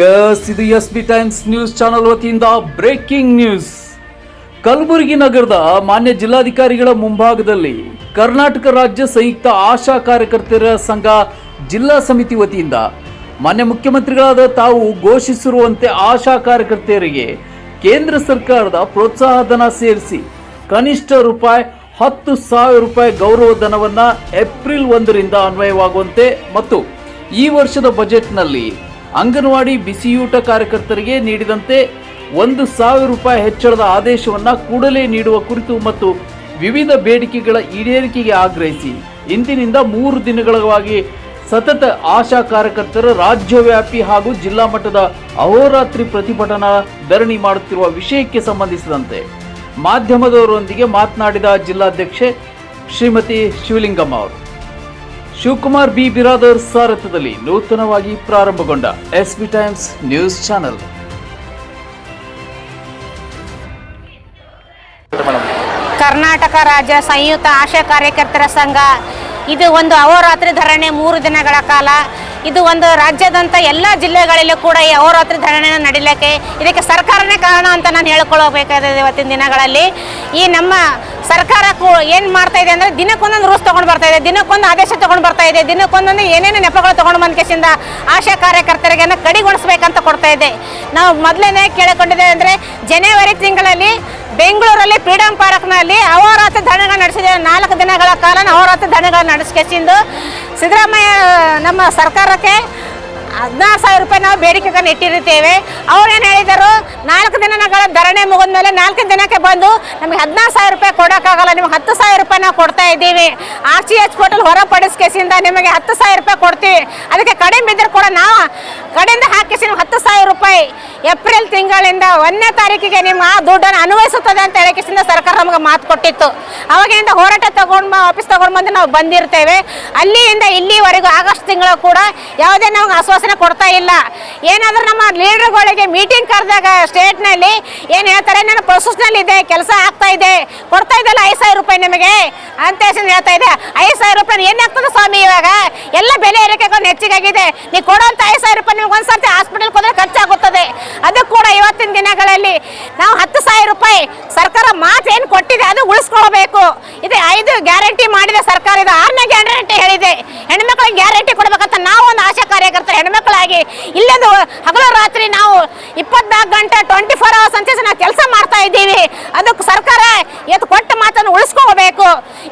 S ಇದು S B Times news channel ವತಿಯಿಂದ breaking news Kalaburagi ನಗರದ ಮಾನ್ಯ ಜಿಲ್ಲಾಧಿಕಾರಿಗಳ ಮುಂಭಾಗದಲ್ಲಿ ಕರ್ನಾಟಕ ರಾಜ್ಯ ಸಂಯುಕ್ತ ಆಶಾ ಕಾರ್ಯಕರ್ತರ ಸಂಘ ಜಿಲ್ಲಾ ಸಮಿತಿ ವತಿಯಿಂದ ಮಾನ್ಯ ಮುಖ್ಯಮಂತ್ರಿಗಳಾದ ತಾವು ಘೋಷಿಸಿರುವಂತೆ ಆಶಾ ಕಾರ್ಯಕರ್ತೆಯರಿಗೆ ಕೇಂದ್ರ ಸರ್ಕಾರದ ಪ್ರೋತ್ಸಾಹಧನ ಸೇರಿಸಿ ಕನಿಷ್ಠ ರೂಪಾಯಿ ಹತ್ತು ಸಾವಿರ ರೂಪಾಯಿ ಗೌರವ ಧನವನ್ನ ಏಪ್ರಿಲ್ ಒಂದರಿಂದ ಅನ್ವಯವಾಗುವಂತೆ ಮತ್ತು ಈ ವರ್ಷದ ಬಜೆಟ್ನಲ್ಲಿ ಅಂಗನವಾಡಿ ಬಿಸಿಯೂಟ ಕಾರ್ಯಕರ್ತರಿಗೆ ನೀಡಿದಂತೆ ಒಂದು ಸಾವಿರ ರೂಪಾಯಿ ಹೆಚ್ಚಳದ ಆದೇಶವನ್ನು ಕೂಡಲೇ ನೀಡುವ ಕುರಿತು ಮತ್ತು ವಿವಿಧ ಬೇಡಿಕೆಗಳ ಈಡೇರಿಕೆಗೆ ಆಗ್ರಹಿಸಿ ಇಂದಿನಿಂದ ಮೂರು ದಿನಗಳವಾಗಿ ಸತತ ಆಶಾ ಕಾರ್ಯಕರ್ತರು ರಾಜ್ಯವ್ಯಾಪಿ ಹಾಗೂ ಜಿಲ್ಲಾ ಮಟ್ಟದ ಅಹೋರಾತ್ರಿ ಪ್ರತಿಭಟನಾ ಧರಣಿ ಮಾಡುತ್ತಿರುವ ವಿಷಯಕ್ಕೆ ಸಂಬಂಧಿಸಿದಂತೆ ಮಾಧ್ಯಮದವರೊಂದಿಗೆ ಮಾತನಾಡಿದ ಜಿಲ್ಲಾಧ್ಯಕ್ಷೆ ಶ್ರೀಮತಿ ಶಿವಲಿಂಗಮ್ಮ ಅವರು. ಶಿವಕುಮಾರ್ ಬಿ. ಬಿರಾದರ್ ಸಾರಥ್ಯದಲ್ಲಿ ನೂತನವಾಗಿ ಪ್ರಾರಂಭಗೊಂಡ S B Times news channel. Karnataka ರಾಜ್ಯ ಸಂಯುಕ್ತ ಆಶಾ ಕಾರ್ಯಕರ್ತರ ಸಂಘ. ಇದು ಒಂದು ಅಹೋರಾತ್ರಿ ಧರಣಿ ಮೂರು ದಿನಗಳ ಕಾಲ. ಇದು ಒಂದು ರಾಜ್ಯದಂತ ಎಲ್ಲ ಜಿಲ್ಲೆಗಳಲ್ಲೂ ಕೂಡ ಈ ಅಹೋರಾತ್ರಿ ಧರಣಿ ನಡೀಲಿಕ್ಕೆ ಇದಕ್ಕೆ ಸರ್ಕಾರನೇ ಕಾರಣ ಅಂತ ನಾನು ಹೇಳ್ಕೊಳ್ಬೇಕಾದ ಇವತ್ತಿನ ದಿನಗಳಲ್ಲಿ. ಈ ನಮ್ಮ ಸರ್ಕಾರ ಏನು ಮಾಡ್ತಾ ಇದೆ ಅಂದರೆ ದಿನಕ್ಕೊಂದೊಂದು ರೂಲ್ಸ್ ತೊಗೊಂಡು ಬರ್ತಾ ಇದೆ, ದಿನಕ್ಕೊಂದು ಆದೇಶ ತೊಗೊಂಡು ಬರ್ತಾ ಇದೆ, ದಿನಕ್ಕೊಂದೊಂದು ಏನೇನು ನೆಪಗಳು ತೊಗೊಂಡು ಬಂದ ಕೇಸಿಂದ ಆಶಾ ಕಾರ್ಯಕರ್ತರಿಗೆ ಕಡಿಗೊಳಿಸ್ಬೇಕಂತ ಕೊಡ್ತಾ ಇದೆ. ನಾವು ಮೊದಲನೇ ಕೇಳಿಕೊಂಡಿದ್ದೇವೆ ಅಂದರೆ ಜನವರಿ ತಿಂಗಳಲ್ಲಿ ಬೆಂಗಳೂರಲ್ಲಿ ಫ್ರೀಡಂ ಪಾರ್ಕ್ನಲ್ಲಿ ಅಹೋರಾತ್ರಿ ಧರಣಿಗಳು ನಡೆಸಿದ್ದೇವೆ. ನಾಲ್ಕು ದಿನಗಳ ಕಾಲ ಅಹೋರಾತ್ರಿ ಧರಣಿಗಳು ನಡೆಸ್ಕೆಸಿಂದು ಸಿದ್ದರಾಮಯ್ಯ ನಮ್ಮ ಸರ್ಕಾರಕ್ಕೆ ಹದಿನಾರು ಸಾವಿರ ರೂಪಾಯಿ ನಾವು ಬೇಡಿಕೆಗಳನ್ನು ಇಟ್ಟಿರುತ್ತೇವೆ. ಅವ್ರೇನು ಹೇಳಿದರು? ನಾಲ್ಕು ದಿನಗಳ ಧರಣಿ ಮುಗಿದ ಮೇಲೆ ನಾಲ್ಕು ದಿನಕ್ಕೆ ಬಂದು ನಮಗೆ ಹದಿನಾರು ಸಾವಿರ ರೂಪಾಯಿ ಕೊಡೋಕ್ಕಾಗಲ್ಲ, ನಿಮ್ಗೆ ಹತ್ತು ಸಾವಿರ ರೂಪಾಯಿ ನಾವು ಕೊಡ್ತಾ ಇದ್ದೀವಿ. ಆರ್ ಸಿ ಎಚ್ ಪೋರ್ಟಲ್ ಹೊರಪಡಿಸ್ಕೇಸಿಂದ ನಿಮಗೆ ಹತ್ತು ಸಾವಿರ ರೂಪಾಯಿ ಕೊಡ್ತೀವಿ. ಅದಕ್ಕೆ ಕಡಿಮೆ ಇದ್ರೂ ಕೂಡ ನಾವು ಕಡೆಯಿಂದ ಹಾಕಿಸಿ ನಿಮ್ಗೆ ಹತ್ತು ಸಾವಿರ ರೂಪಾಯಿ. ಏಪ್ರಿಲ್ ತಿಂಗಳಿಂದ ಒಂದನೇ ತಾರೀಕಿಗೆ ನಿಮ್ಮ ಆ ದುಡ್ಡನ್ನು ಅನ್ವಯಿಸುತ್ತದೆ ಅಂತ ಹೇಳಕ್ಕಿಸಿಂದ ಸರ್ಕಾರ ನಮಗೆ ಮಾತು ಕೊಟ್ಟಿತ್ತು. ಅವಾಗಿಂದ ಹೋರಾಟ ತಗೊಂಡು ಆಫೀಸ್ ತಗೊಂಡು ಬಂದು ನಾವು ಬಂದಿರ್ತೇವೆ. ಅಲ್ಲಿಯಿಂದ ಇಲ್ಲಿವರೆಗೂ ಆಗಸ್ಟ್ ತಿಂಗಳು ಕೂಡ ಯಾವುದೇ ನಮಗೆ ಆಶ್ವಾಸನೆ ಕೊಡ್ತಾ ಇಲ್ಲ. ಏನಾದರೂ ನಮ್ಮ ಲೀಡರ್ಗಳಿಗೆ ಮೀಟಿಂಗ್ ಕರೆದಾಗ ಸ್ಟೇಟ್ನಲ್ಲಿ ಏನು ಹೇಳ್ತಾರೆ ನಾನು ಪ್ರೊಸೆಸ್ನಲ್ಲಿ ಇದೆ ಕೆಲಸ ಆಗ್ತಾ ಇದೆ. ಕೊಡ್ತಾ ಇದ್ದಲ್ಲ ಐದು ಸಾವಿರ ರೂಪಾಯಿ ನಿಮಗೆ? ಅಂತ ಹೇಳಿ ಹೇಳ್ತಾ ಇದೆ. ಐದು ಸಾವಿರ ರೂಪಾಯಿ ಏನಾಗ್ತದೆ ಸ್ವಾಮಿ ಇವಾಗ? ಎಲ್ಲ ಬೆಲೆ ಏರಿಕೆಗೊಂದು ಹೆಚ್ಚಿಗಾಗಿದೆ ನೀವು ಕೊಡೋಂಥ ಐದು ಸಾವಿರ ರೂಪಾಯಿ ನಿಮ್ಗೆ ಒಂದ್ಸರ್ತಿ ಹಾಸ್ಪಿಟಲ್ಗೆ ಹೋದ್ರೆ ಖರ್ಚಾಗುತ್ತದೆ. ಅದು ಕೂಡ ಇವತ್ತಿನ ದಿನಗಳಲ್ಲಿ ನಾವು ಹತ್ತು ಸಾವಿರ ರೂಪಾಯಿ ಸರ್ಕಾರ ಮಾತು ಏನು ಕೊಟ್ಟಿದೆ ಅದು ಉಳಿಸ್ಕೊಳ್ಬೇಕು. ಇದೆ ಐದು ಗ್ಯಾರಂಟಿ ಮಾಡಿದೆ ಸರ್ಕಾರ, ಇದು ಆರನೇ ಗ್ಯಾರಂಟಿ ಹೇಳಿದೆ ಹೆಣ್ಮಕ್ಳಿಗೆ ಗ್ಯಾರಂಟಿ ಕೊಡ್ಬೇಕಂತ ನಾವು ಒಂದು ಆಶಾ ಕಾರ್ಯಕರ್ತರ ಹೆಣ್ಮಕ್ಳಾಗಿ ಇಲ್ಲದು ಹಗಲು ರಾತ್ರಿ ನಾವು ಇಪ್ಪತ್ನಾಲ್ಕು ಗಂಟೆ ಟ್ವೆಂಟಿ ಫೋರ್ ಅವರ್ಸ್ ಅಂತ ನಾವು ಕೆಲಸ ಮಾಡ್ತಾ ಇದ್ದೀವಿ. ಅದಕ್ಕೆ ಸರ್ಕಾರ ಇವತ್ತು ಕೊಟ್ಟ ಮಾತನ್ನು ಉಳಿಸ್ಕೋಬೇಕು.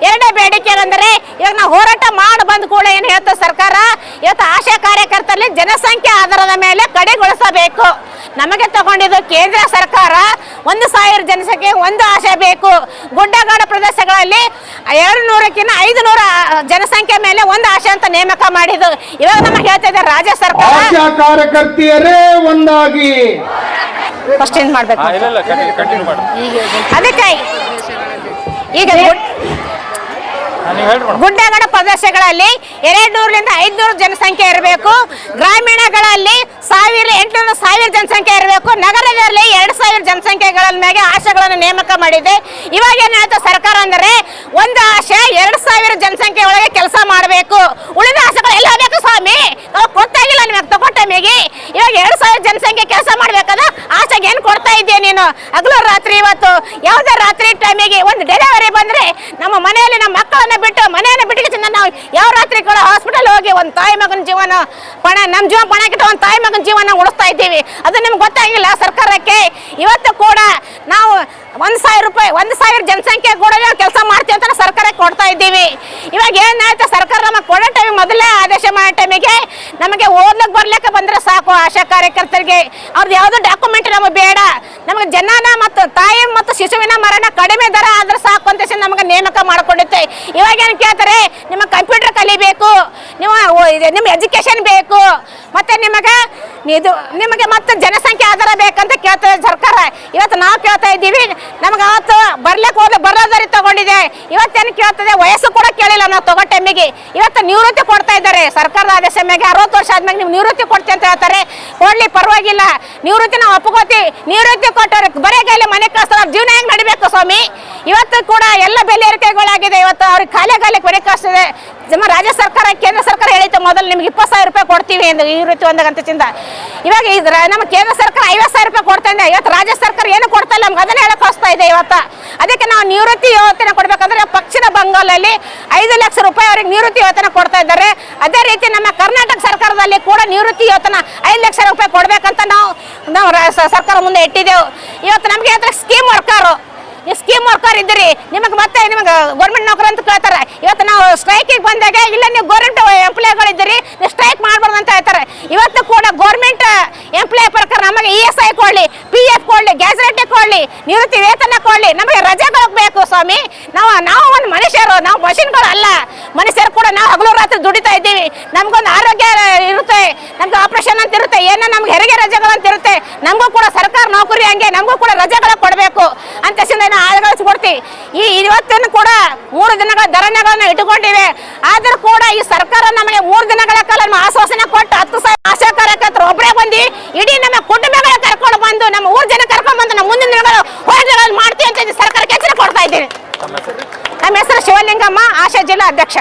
ಎರಡೇ ಬೇಡಿಕೆ ಏನಂದರೆ ಇವಾಗ ನಾವು ಹೋರಾಟ ಮಾಡಿ ಬಂದ ಕೂಡ ಏನು ಹೇಳ್ತ ಸರ್ಕಾರ ಇವತ್ತು ಆಶಾ ಕಾರ್ಯಕರ್ತರಲ್ಲಿ ಜನಸಂಖ್ಯೆ ಆಧಾರದ ಮೇಲೆ ಕಡೆಗೊಳಿಸಬೇಕು. ನಮಗೆ ತಗೊಂಡಿದ್ದು ಕೇಂದ್ರ ಸರ್ಕಾರ ಒಂದು ಸಾವಿರ ಜನಸಂಖ್ಯೆ ಒಂದು ಆಶೆ ಬೇಕು. ಗುಡ್ಡಗಾಡು ಪ್ರದೇಶಗಳಲ್ಲಿ ಎರಡು ನೂರಕ್ಕಿಂತ ಐದು ನೂರ ಜನಸಂಖ್ಯೆ ಮೇಲೆ ಒಂದು ಆಶೆ ಅಂತ ನೇಮಕ ಮಾಡಿದ್ದು. ಇವಾಗ ನಮಗೆ ಹೇಳ್ತಾ ಇದ್ದಾರೆ ರಾಜ್ಯ ಸರ್ಕಾರ. ಆಶಾ ಕಾರ್ಯಕರ್ತೆಯರೇ ಒಂದಾಗಿ. ಫಸ್ಟ್ ಏನ್ ಮಾಡ್ಬೇಕು? ಇಲ್ಲ ಇಲ್ಲ ಕಂಟಿನ್ಯೂ ಮಾಡಿ. ಅದಕ್ಕೆ ಈಗ ಗುಡ್ಡಗಾಡು ಪ್ರದೇಶಗಳಲ್ಲಿ ಎರಡು ನೂರರಿಂದ ಐದುನೂರು ಜನಸಂಖ್ಯೆ ಇರಬೇಕು. ಗ್ರಾಮೀಣಗಳಲ್ಲಿ ಸಾವಿರ ಎಂಟುನೂರು ಸಾವಿರ ಜನಸಂಖ್ಯೆ ಇರಬೇಕು. ನಗರದಲ್ಲಿ ಎರಡು ಸಾವಿರ ಜನಸಂಖ್ಯೆಗಳ ಮೇಲೆ ಆಶೆಗಳನ್ನು ನೇಮಕ ಮಾಡಿದೆ. ಇವಾಗ ಏನು ಸರ್ಕಾರ ಅಂದರೆ ಒಂದು ಆಶೆ, ಎರಡು ಸಾವಿರ ಜನಸಂಖ್ಯೆ ಒಳಗೆ ಕೆಲಸ ಮಾಡಬೇಕು. ಉಳಿದ ಆಸೆಗಳು ಎಲ್ಲ ಬೇಕು ಸ್ವಾಮಿ? ಗೊತ್ತಾಗಿಲ್ಲ ನಿಮಗೆ ತಗೊಟ್ಟ ಮೇಗಿ ಇವಾಗ ಎರಡು ಸಾವಿರ ಜನಸಂಖ್ಯೆ ಕೆಲಸ ಮಾಡ್ಬೇಕಾದ್ರೆ ಆಸೆಗೆ ಏನು ಕೊಡ್ತಾ ಇದ್ದೀಯ ನೀನು? ಹಗಲು ರಾತ್ರಿ ಇವತ್ತು ಯಾವುದೇ ರಾತ್ರಿ ಟೈಮಿಗೆ ಒಂದು ಬಂದ್ರೆ ನಮ್ಮ ಮನೆಯಲ್ಲಿ ನಮ್ಮ ಮಕ್ಕಳನ್ನ ಬಿಟ್ಟು ಮನೆಯನ್ನು ಬಿಟ್ಟು ನಾವು ಯಾವ ರಾತ್ರಿ ಕೂಡ ಹಾಸ್ಪಿಟಲ್ ಹೋಗಿ ಒಂದು ತಾಯಿ ಮಗನ ಜೀವನ ಪಣ ನಮ್ಮ ಜೀವನ ಪಣ ಕಿಟ್ಟು ಒಂದು ತಾಯಿ ಮಗನ ಜೀವನ ಉಳಿಸ್ತಾ ಇದ್ದೀವಿ. ಅದು ನಿಮ್ಗೆ ಗೊತ್ತಾಗಿಲ್ಲ, ಸರ್ಕಾರಕ್ಕೆ ಇವತ್ತು ಕೂಡ ನಾವು ಒಂದು ಸಾವಿರ ರೂಪಾಯಿ, ಒಂದು ಸಾವಿರ ಜನಸಂಖ್ಯೆ ಕೂಡ ಕೆಲಸ ಮಾಡ್ತೀವಿ ಅಂತ ಸರ್ಕಾರಕ್ಕೆ ಕೊಡ್ತಾ ಇದ್ದೀವಿ. ಇವಾಗ ಏನಾಯ್ತು, ಸರ್ಕಾರ ನಮಗೆ ಕೊಡೋ ಟೈಮಿಗೆ ಮೊದಲೇ ಆದೇಶ ಮಾಡೋ ಟೈಮಿಗೆ ನಮಗೆ ಓದ್ಲಿಕ್ಕೆ ಬರ್ಲಿಕ್ಕೆ ಬಂದ್ರೆ ಸಾಕು ಆಶಾ ಕಾರ್ಯಕರ್ತರಿಗೆ. ಅವ್ರದ್ದು ಯಾವುದೋ ಡಾಕ್ಯುಮೆಂಟ್ ನಮಗೆ ಬೇಡ. ನಮಗೆ ಜನನ ಮತ್ತು ತಾಯಿ ಮತ್ತು ಶಿಶುವಿನ ಮರಣ ಕಡಿಮೆ ದರ ಆದ್ರೆ ಸಾಕು ಅಂತ ನಮಗೆ ನೇಮಕ ಮಾಡಿಕೊಂಡಿತ್ತೆ ಇವಾಗ ಏನು ಕೇಳ್ತಾರೆ ನಿಮ್ಮ ಕಂಪ್ಯೂಟರ್ ಕಲಿಬೇಕು ಇದು ನಿಮ್ಮ ಎಜುಕೇಶನ್ ಬೇಕು, ಮತ್ತೆ ನಿಮಗೆ ಇದು, ನಿಮಗೆ ಮತ್ತೆ ಜನಸಂಖ್ಯೆ ಆಧಾರ ಬೇಕಂತ ಕೇಳ್ತದೆ ಸರ್ಕಾರ. ಇವತ್ತು ನಾವು ಕೇಳ್ತಾ ಇದ್ದೀವಿ, ನಮ್ಗೆ ಅವತ್ತು ಬರ್ಲಿಕ್ಕೆ ಹೋದ್ರೆ ಬರೋದರಿ ತಗೊಂಡಿದೆ. ಇವತ್ತೇನು ಕೇಳ್ತದೆ, ವಯಸ್ಸು ಕೂಡ ಕೇಳಿಲ್ಲ ನಾವು ತಗೋ ಟೈಮಿಗೆ ಇವತ್ತು ನಿವೃತ್ತಿ ಕೊಡ್ತಾ ಇದ್ದಾರೆ ಸರ್ಕಾರದ ಆದೇಶ ಮೇಲೆ ಅರವತ್ತು ವರ್ಷ ಆದ್ಮೇಲೆ ನೀವು ನಿವೃತ್ತಿ ಕೊಡ್ತೀವಿ ಅಂತ ಹೇಳ್ತಾರೆ. ಕೊಡ್ಲಿ, ಪರವಾಗಿಲ್ಲ. ನಿವೃತ್ತಿ ನಾವು ಒಪ್ಕೋತೀವಿ. ನಿವೃತ್ತಿ ಕೊಟ್ಟವ್ರಿಗೆ ಬರೇ ಕೈಲಿ ಮನೆ ಕಳಿಸ್ತಾರೆ. ಜೀವನ ಹೆಂಗೆ ನಡಿಬೇಕು ಸ್ವಾಮಿ? ಇವತ್ತು ಕೂಡ ಎಲ್ಲ ಬೆಲೆ ಏರಿಕೆಗಳಾಗಿದೆ. ಇವತ್ತು ಅವ್ರಿಗೆ ಖಾಲಿ ಖಾಲಿ ಕೊನೆ ಕಾಸ್ತಿದೆ. ನಮ್ಮ ರಾಜ್ಯ ಸರ್ಕಾರ, ಕೇಂದ್ರ ಸರ್ಕಾರ ಹೇಳಿತ್ತು ಮೊದಲು ನಿಮ್ಗೆ ಇಪ್ಪತ್ತು ಸಾವಿರ ರೂಪಾಯಿ ಕೊಡ್ತೀವಿ ಎಂದು ಈ ರೀತಿ ಅಂತ ಚಿಂದ ಇವಾಗ ಇದ್ರ ನಮ್ಮ ಕೇಂದ್ರ ಸರ್ಕಾರ ಐವತ್ತು ಸಾವಿರ ರೂಪಾಯಿ ಕೊಡ್ತಾ ಇವತ್ತು ರಾಜ್ಯ ಸರ್ಕಾರ ಏನು ಕೊಡ್ತಾ ಇಲ್ಲ ನಮ್ಗೆ ಅದನ್ನ ಹೇಳಕ್ ಹೋಗ್ತಾ ಇದೆ ಇವತ್ತು. ಅದಕ್ಕೆ ನಾವು ನಿವೃತ್ತಿ ಯೋಜನೆ ಕೊಡ್ಬೇಕಂದ್ರೆ ಪಶ್ಚಿಮ ಬಂಗಾಳಲ್ಲಿ ಐದು ಲಕ್ಷ ರೂಪಾಯಿ ಅವ್ರಿಗೆ ನಿವೃತ್ತಿ ಯೋಜನೆ ಕೊಡ್ತಾ ಇದ್ದಾರೆ. ಅದೇ ರೀತಿ ನಮ್ಮ ಕರ್ನಾಟಕ ಸರ್ಕಾರದಲ್ಲಿ ಕೂಡ ನಿವೃತ್ತಿ ಯೋಜನೆ ಐದು ಲಕ್ಷ ರೂಪಾಯಿ ಕೊಡಬೇಕಂತ ನಾವು ನಾವು ಸರ್ಕಾರ ಮುಂದೆ ಇಟ್ಟಿದ್ದೆವು. ಇವತ್ತು ನಮಗೆ ಹತ್ರ ಸ್ಕೀಮ್ ವರ್ಕರು ಸ್ಕೀಮ್ ವರ್ಕರ್ ಇದ್ದೀರಿ, ನಿಮಗೆ ಮತ್ತೆ ನಿಮಗೆ ಗೌರ್ಮೆಂಟ್ ನೌಕರ ಅಂತ ಕೇಳ್ತಾರೆ. ಇವತ್ತು ನಾವು ಸ್ಟ್ರೈಕಿಗೆ ಬಂದಾಗ ಇಲ್ಲ ನೀವು ಗೌರ್ಮೆಂಟ್ ಎಂಪ್ಲಾಯ್ಗಳಿದ್ದೀರಿ ನೀವು ಸ್ಟ್ರೈಕ್ ಮಾಡಬಾರ್ದು ಅಂತ ಹೇಳ್ತಾರೆ. ಇವತ್ತು ಕೂಡ ಗೌರ್ಮೆಂಟ್ ಎಂಪ್ಲಾಯ್ ಪ್ರಕಾರ ನಮಗೆ ಇ ಎಸ್ ಐ ಕೊಡಲಿ ಪಿ ಎಫ್ ಕೊಡಲಿ ಗ್ಯಾಸ್ರೆಟಿ ಕೊಡಲಿ, ನಿವೃತ್ತಿ ವೇತನ ಕೊಡಲಿ, ನಮಗೆ ರಜೆಗಳು ಬೇಕು ಸ್ವಾಮಿ. ನಾವು ನಾವು ಒಂದು ಮನುಷ್ಯರು, ನಾವು ಮಷಿನ್ಗಳು ಅಲ್ಲ ಮನುಷ್ಯರು ಕೂಡ ನಾವು ಹಗಲು ರಾತ್ರಿ ದುಡಿತಾ ಇದ್ದೀವಿ. ನಮಗೊಂದು ಆರೋಗ್ಯ ಇರುತ್ತೆ ನಮ್ಗೆ ಆಪರೇಷನ್ ಅಂತ ಇರುತ್ತೆ ಏನೋ ನಮ್ಗೆ ಹೆರಿಗೆ ರಜೆಗಳು ಅಂತ ಇರುತ್ತೆ. ನಮಗೂ ಕೂಡ ಸರ್ಕಾರ ನೌಕರಿ ಹಂಗೆ ನಮಗೂ ಕೂಡ ರಜೆಗಳ ಕೊಡಬೇಕು ಅಂತ ನಾವು ಆಳ್ಗಳಿಸ್ಕೊಡ್ತೀವಿ ಈ ಇವತ್ತನ್ನು ಕೂಡ ಮೂರು ದಿನಗಳ ಧರಣಿಗಳನ್ನು ಇಟ್ಟುಕೊಂಡಿವೆ. ಆದರೂ ಕೂಡ ಈ ಸರ್ಕಾರ ನಮಗೆ ಮೂರು ದಿನಗಳ ಕಾಲ ನಮ್ಮ ಆಶ್ವಾಸನೆ ಕೊಟ್ಟು ಹತ್ತು ಸಾವಿರ ಆಶಾ ಕಾರ್ಯಕರ್ತರು ಒಬ್ಬರೇ ಬಂದು ಇಡೀ ನಮ್ಮ ಕುಟುಂಬಗಳ ಕರ್ಕೊಂಡು ಬಂದು ನಮ್ಮ ಊರು ಜನ ಕರ್ಕೊಂಡು ಬಂದು ನಮ್ಮ ಮುಂದಿನ ದಿನಗಳು ಹೋರಾಟಗಳನ್ನು ಮಾಡ್ತೀವಿ ಅಂತ ಸರ್ಕಾರಕ್ಕೆ ಎಚ್ಚರಿಕೆ ಕೊಡ್ತಾ ಇದ್ದೀನಿ. ನಮ್ಮ ಹೆಸರು ಶಿವಲಿಂಗಮ್ಮ ಆಶಾ ಜಿಲ್ಲಾ ಅಧ್ಯಕ್ಷ.